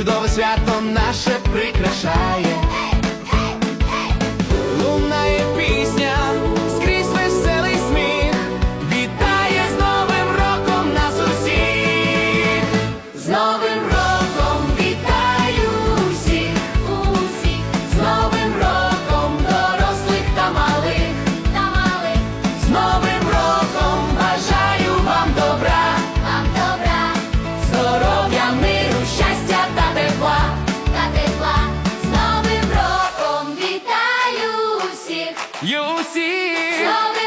чудове свято наше прикрашає. You see.